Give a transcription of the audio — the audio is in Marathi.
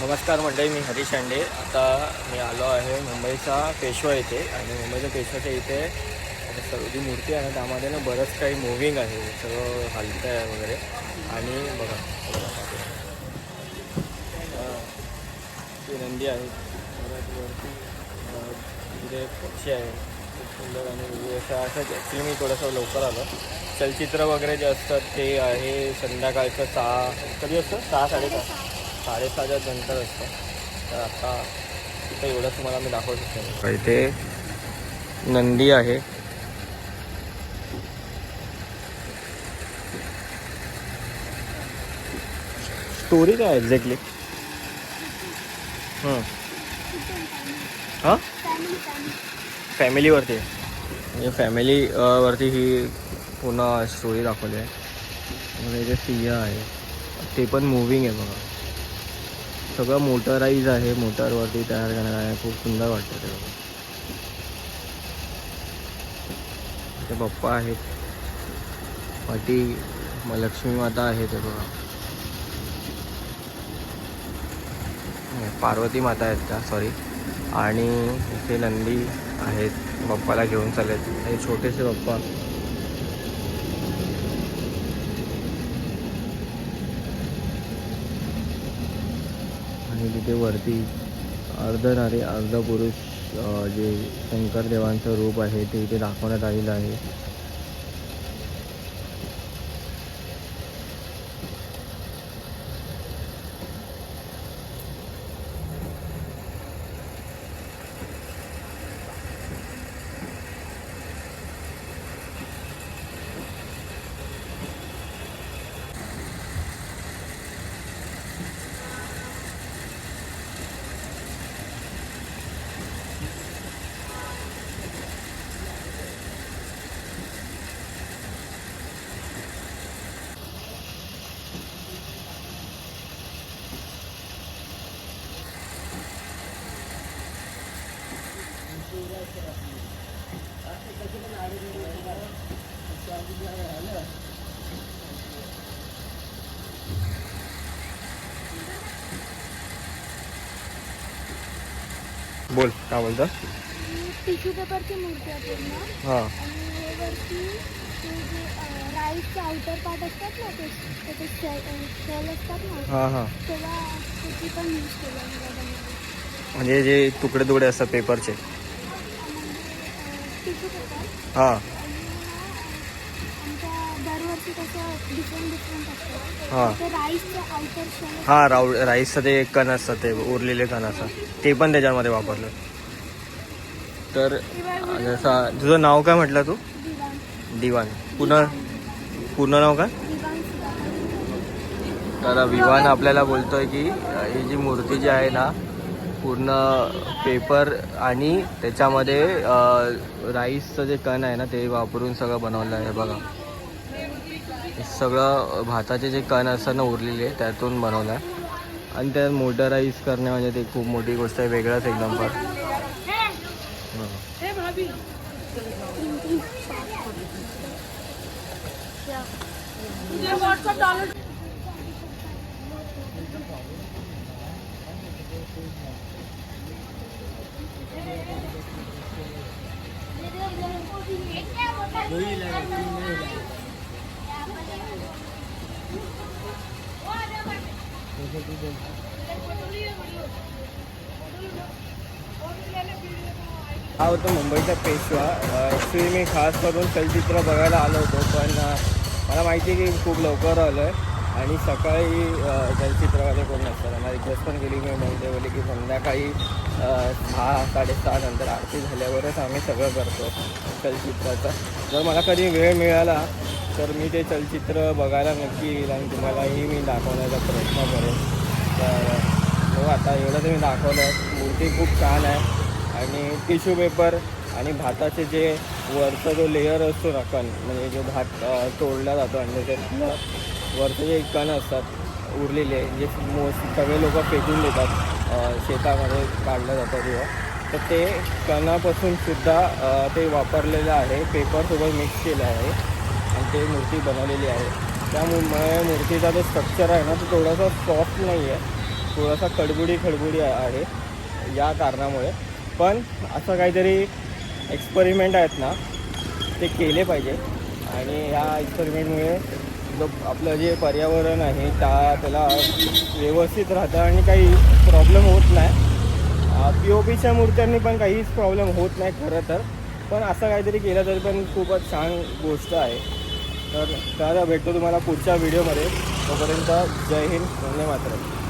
नमस्कार मंडळी मी हरीश अंडे आता मी आलो आहे मुंबईचा पेशवा येथे आणि मुंबईच्या पेशवाच्या इथे सर्व जी मूर्ती आहे. ना त्यामध्ये ना बरंच काही मुव्हिंग आहे. सगळं हलतं आहे वगैरे. आणि बघा. ती नंदी आहे. तिथे पक्षी आहे. खूप सुंदर आणि असं असं असंच ॲक्च्युली मी थोडंसं लवकर आलो. चलचित्र वगैरे जे असतात ते आहे संध्याकाळचं सहा कधी असतं? सहा साडेसहा. साडेसहाच्या नंतर असतं. तर आता इथं एवढं तुम्हाला मी दाखवू शकतो. इथे नंदी आहे. स्टोरी काय एक्झॅक्टली हां. फॅमिलीवरती आहे. म्हणजे फॅमिली वरती ही पूर्ण स्टोरी दाखवली आहे. म्हणजे इथे सिंह आहे. ते पण मुव्हिंग आहे बघा. सगळं मोटराईज आहे मोटरवरती तयार करणार आहे. खूप सुंदर वाटतं ते बघा ते पप्पा आहेत. पाठी लक्ष्मी माता आहे ते बघा. हो, पार्वती माता आहेत त्या सॉरी आणि इथे नंदी आहेत. बाप्पाला घेऊन चाललेत. हे छोटेसे बाप्पा आणि तिथे वरती अर्ध नारी अर्ध पुरुष जे शंकरदेवांचं रूप आहे ते इथे दाखवण्यात आलेलं आहे. बोल काय बोलतं? टिश्यू पेपरची मूर्ती आहे पूर्ण. हां. आणि हे वरती ते जे राईसचे आउटर पार्ट असतात ना ते त्याचे शेल असतात ना हां हां. तेव्हा त्याची पण यूज केली आहे बनवली म्हणजे जे तुकडे तुकडे असतात पेपरचे पेपर. हां. आणि ना, आमच्या दरवर्षी कसं डिफरंट डिफरंट असतं. हां. ते राईसचे आउटर शेल हां राऊ राईसचं ते कण असतात ते उरलेले कण असतात. ते पण त्याच्यामध्ये वापरलं. तर जसं तुझं नाव काय म्हटलं तू? दिवाण. दिवान पूर्ण पूर्ण नाव काय? दिवाण सुद्धा. तर विवान आपल्याला बोलतोय की अ, ही जी मूर्ती जी आहे ना पूर्ण पेपर आणि त्याच्यामध्ये राईसचं जे कण आहे ना ते वापरून सगळं बनवलं आहे बघा. सगळं भाताचे जे कण असं ना उरलेले त्यातून बनवलं आहे. आणि त्यात मोटराईज करणे म्हणजे ते खूप मोठी गोष्ट आहे वेगळंच एकदम फार. हं. हा होता मुंबईचा पेशवा. ॲक्च्युली मी खास करून चलचित्र बघायला आलो होतो पण मला माहिती आहे की खूप लवकर आलो आहे आणि सकाळी अ, चलचित्रवाले कोण नसतात? त्यांना रिक्वेस्ट पण गेली मी म्हणते बोलले की संध्याकाळी सहा साडेसहा नंतर आरती झाल्यावरच आम्ही सगळं करतो चलचित्राचं. जर मला कधी वेळ मिळाला तर मी ते चलचित्र बघायला नक्की येईल आणि तुम्हालाही मी दाखवण्याचा प्रयत्न करेन. तर हो आता एवढं तुम्ही दाखवलं आहे मूर्ती खूप छान आहे. आणि टिश्यू पेपर आणि भाताचे जे वरचा जो लेअर असतो ना कण म्हणजे जो भात तोडला जातो आणि त्याच्यातलं वरचे जे कण असतात उरलेले जे मोस्ट सगळे लोक फेकून देतात शेतामध्ये काढलं जातं तेव्हा. तर ते कणापासून सुद्धा ते वापरलेलं आहे. पेपरसोबत मिक्स केलं आहे. आणि ते मूर्ती बनवलेली आहे. त्यामुळे मूर्तीचा जो स्ट्रक्चर आहे ना तो थोडासा सॉफ्ट नाही आहे थोडासा खडबुडी खडबुडी आहे. या कारणामुळे. पण असं काहीतरी एक्सपेरिमेंट आहेत ना ते केले पाहिजे. आणि ह्या एक्सपेरिमेंटमुळे जो आपलं जे पर्यावरण आहे त्या त्याला व्यवस्थित राहतं आणि काही प्रॉब्लेम होत नाही. पी ओ पीच्या मूर्त्यांनी पण काहीच प्रॉब्लेम होत नाही खरं तर. पण असं काहीतरी केलं तरी पण खूपच छान गोष्ट आहे. तर तर भेटतो तुम्हाला पुढच्या व्हिडिओमध्ये तोपर्यंत जय हिंद. वंदे मातरम.